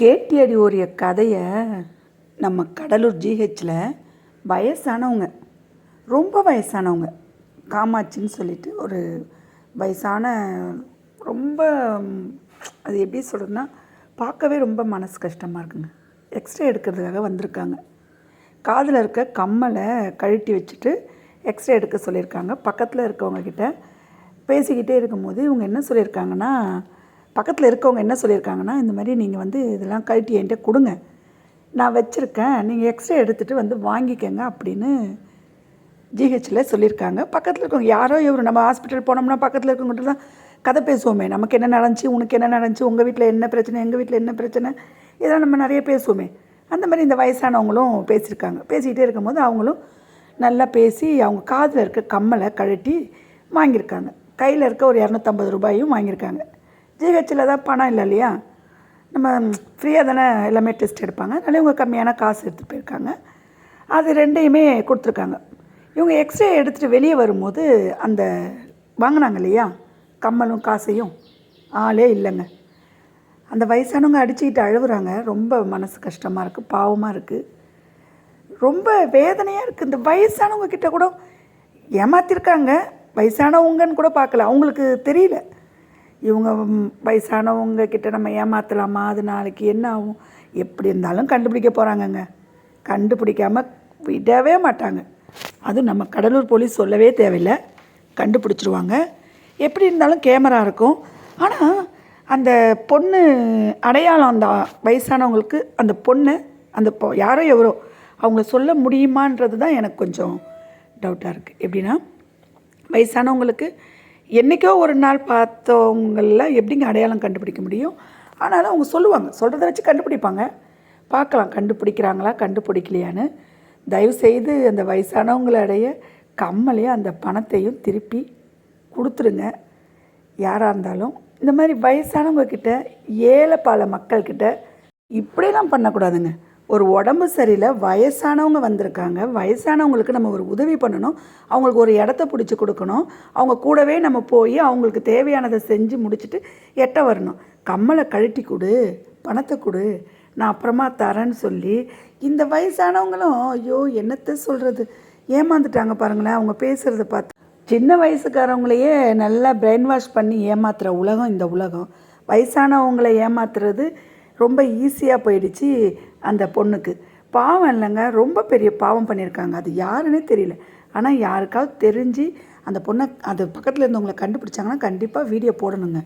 கேட்டியடி ஓரிய கதையை நம்ம கடலூர் ஜிஹெச்சில் வயசானவங்க ரொம்ப வயசானவங்க காமாட்சின்னு சொல்லிட்டு ஒரு வயசான ரொம்ப அது எப்படி சொல்கிறதுனா பார்க்கவே ரொம்ப மனசு கஷ்டமாக இருக்குங்க. எக்ஸ்ரே எடுக்கிறதுக்காக வந்திருக்காங்க. காதில் இருக்க கம்மலை கழட்டி வச்சுட்டு எக்ஸ்ரே எடுக்க சொல்லியிருக்காங்க. பக்கத்தில் இருக்கவங்கக்கிட்ட பேசிக்கிட்டே இருக்கும்போது இவங்க என்ன சொல்லியிருக்காங்கன்னா பக்கத்தில் இருக்கவங்க என்ன சொல்லியிருக்காங்கன்னா இந்த மாதிரி நீங்கள் வந்து இதெல்லாம் கழட்டி என்கிட்ட கொடுங்க. நான் வச்சுருக்கேன். நீங்கள் எக்ஸ்ரே எடுத்துகிட்டு வந்து வாங்கிக்கங்க அப்படின்னு ஜிஹெச்சில் சொல்லியிருக்காங்க. பக்கத்தில் இருக்கவங்க யாரோ இவர் நம்ம ஹாஸ்பிட்டல் போனோம்னா பக்கத்தில் இருக்கவங்ககிட்ட தான் கதை பேசுவோமே. நமக்கு என்ன நடந்துச்சு உனக்கு என்ன நடந்துச்சு உங்கள் வீட்டில் என்ன பிரச்சனை எங்கள் வீட்டில் என்ன பிரச்சனை இதெல்லாம் நம்ம நிறைய பேசுவோமே. அந்த மாதிரி இந்த வயசானவங்களும் பேசியிருக்காங்க. பேசிக்கிட்டே இருக்கும்போது அவங்களும் நல்லா பேசி அவங்க காதில் இருக்க கம்மலை கழட்டி வாங்கியிருக்காங்க. கையில் இருக்க ஒரு இரநூத்தம்பது ரூபாயும் வாங்கியிருக்காங்க. ஜிஹெச்சில் தான் பணம் இல்லை இல்லையா? நம்ம ஃப்ரீயாக தானே எல்லாமே டெஸ்ட் எடுப்பாங்க. அதனால இவங்க கம்மியான காசு எடுத்துகிட்டு போயிருக்காங்க. அது ரெண்டையுமே கொடுத்துருக்காங்க. இவங்க எக்ஸ்ரே எடுத்துகிட்டு வெளியே வரும்போது அந்த வாங்கினாங்க இல்லையா? கம்மலும் காசையும். ஆளே இல்லைங்க. அந்த வயசானவங்க அடிச்சுக்கிட்டு அழுகுறாங்க ரொம்ப மனசு கஷ்டமாக இருக்குது பாவமாக இருக்குது ரொம்ப வேதனையாக இருக்குது இந்த வயசானவங்க கிட்ட கூட ஏமாத்திருக்காங்க. வயசானவங்கன்னு கூட பார்க்கல. அவங்களுக்கு தெரியல. இவங்க வயசானவங்க கிட்ட நம்ம ஏமாற்றலாமா அது நாளைக்கு என்ன ஆகும்? எப்படி இருந்தாலும் கண்டுபிடிக்க போகிறாங்கங்க கண்டுபிடிக்காம விடவே மாட்டாங்க. அதுவும் நம்ம கடலூர் போலீஸ் சொல்லவே தேவையில்லை. கண்டுபிடிச்சிருவாங்க. எப்படி இருந்தாலும் கேமரா இருக்கும். ஆனால் அந்த பொண்ணு அடையாளம் அந்த வயசானவங்களுக்கு அந்த பொண்ணு அந்த பொ யாரோ எவரோ அவங்கள சொல்ல முடியுமான்றது தான் எனக்கு கொஞ்சம் டவுட்டாக இருக்குது எப்படின்னா வயசானவங்களுக்கு என்றைக்கோ ஒரு நாள் பார்த்தவங்கள எப்படிங்க அடையாளம் கண்டுபிடிக்க முடியும்? ஆனாலும் அவங்க சொல்லுவாங்க. சொல்கிறத வச்சு கண்டுபிடிப்பாங்க. பார்க்கலாம். கண்டுபிடிக்கிறாங்களா? கண்டுபிடிக்கலையான்னு. தயவு செய்து அந்த வயசானவங்களுடைய கம்மலையும் அந்த பணத்தையும் திருப்பி கொடுத்துருங்க. யாராக இருந்தாலும். இந்த மாதிரி வயசானவங்கக்கிட்ட ஏழை பால மக்கள்கிட்ட இப்படியெல்லாம் பண்ணக்கூடாதுங்க. ஒரு உடம்பு சரியில்லை வயசானவங்க வந்திருக்காங்க. வயசானவங்களுக்கு நம்ம ஒரு உதவி பண்ணணும். அவங்களுக்கு ஒரு இடத்த பிடிச்சி கொடுக்கணும். அவங்க கூடவே நம்ம போய் அவங்களுக்கு தேவையானதை செஞ்சு முடிச்சுட்டு எட்ட வரணும். கம்மலை கழட்டி கொடு பணத்தை கொடு நான் அப்புறமா தரேன்னு சொல்லி இந்த வயசானவங்களும் ஐயோ என்னத்தை சொல்கிறது ஏமாந்துட்டாங்க பாருங்களேன் அவங்க பேசுகிறத பார்த்து. சின்ன வயசுக்காரவங்களையே நல்லா பிரெயின் வாஷ் பண்ணி ஏமாத்துகிற உலகம் இந்த உலகம். வயசானவங்களை ஏமாத்துறது ரொம்ப ஈஸியாக போயிடுச்சு. அந்த பொண்ணுக்கு. பாவம் இல்லைங்க ரொம்ப பெரிய பாவம் பண்ணியிருக்காங்க. அது யாருன்னே தெரியல. ஆனால் யாருக்காவது தெரிஞ்சு அந்த பொண்ணை அது பக்கத்தில் இருந்தவங்களை கண்டுபிடிச்சாங்கன்னா கண்டிப்பாக வீடியோ போடணுங்க.